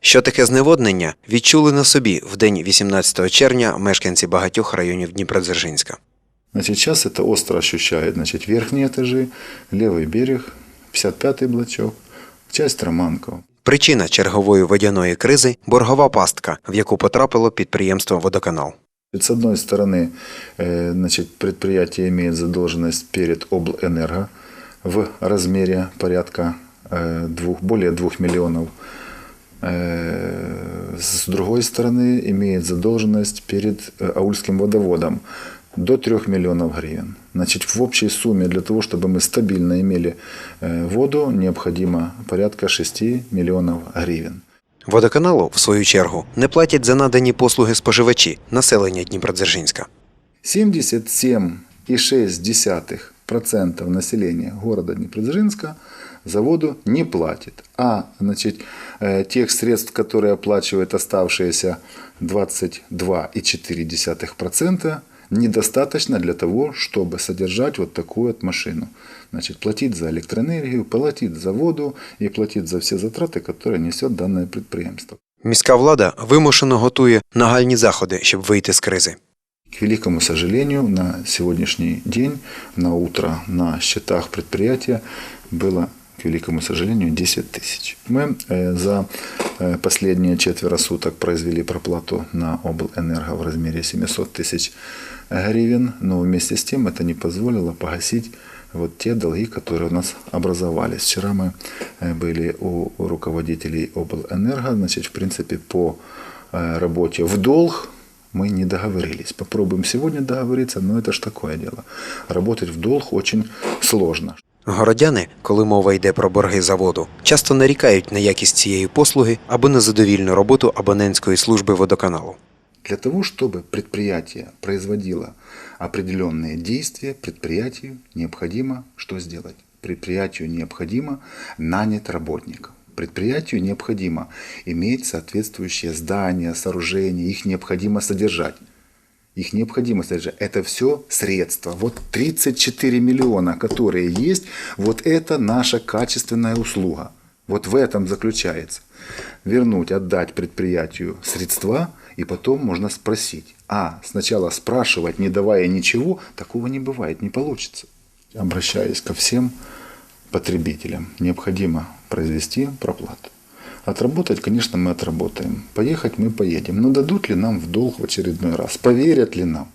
Що таке зневоднення, відчули на собі в день 18 червня мешканці багатьох районів Дніпродзержинська. Значит, сейчас это остро ощущает значит, верхние этажи, левый берег, 55-й блочок, часть Романкова. Причина чергової водяної кризи боргова пастка, в яку потрапило підприємство Водоканал. С одной стороны, э, значит, предприятие имеет задолженность перед облэнерго в размере порядка э, двух, более 2 миллионов. Э, С другой стороны, имеет задолженность перед э, Аульским водоводом до 3 миллионов гривен. Значит, в общей сумме для того, чтобы мы стабильно имели э, воду, необходимо порядка 6 миллионов гривен. Водоканалу, в свою чергу, не платять за надані послуги споживачі, населення Дніпродзержинська. 77,6% населения города Днепродзержинска за воду не платит. А значит, э, тех средств, которые оплачивает оставшиеся 22,4%, недостаточно для того, чтобы содержать вот такую вот машину. Значит, платить за электроэнергию, платить за воду и платить за все затраты, которые несет данное предприятие. Міська влада вимушено готує нагальні заходи, щоб вийти з кризи. К великому сожалению, на сегодняшний день, на утро на счетах предприятия было, к великому сожалению, 10 тысяч. Мы э, за э, последние четверо суток произвели проплату на облэнерго в размере 700 тысяч гривен, но вместе с тем это не позволило погасить вот те долги, которые у нас образовались. Вчера мы э, были у руководителей облэнерго, значит, в принципе, по работе в долг мы не договорились. Попробуем сегодня договориться, но это ж такое дело. Работать в долг очень сложно. Городяни, коли мова йде про борги за воду, часто нарікають на якість цієї послуги або на задовільну роботу абонентської служби водоканалу. Для того, чтобы предприятие производило определенные действия, предприятию необходимо что сделать? Предприятию необходимо нанять работников. Предприятию необходимо иметь соответствующие здания, сооружения, их необходимо содержать. Их необходимо содержать. Это все средства. Вот 34 миллиона, которые есть, вот это наша качественная услуга. Вот в этом заключается. Вернуть, отдать предприятию средства, и потом можно спросить. А сначала спрашивать, не давая ничего, такого не бывает, не получится. Обращаясь ко всем потребителям, необходимо произвести проплату. Отработать, конечно, мы отработаем. Поехать мы поедем. Но дадут ли нам в долг в очередной раз? Поверят ли нам?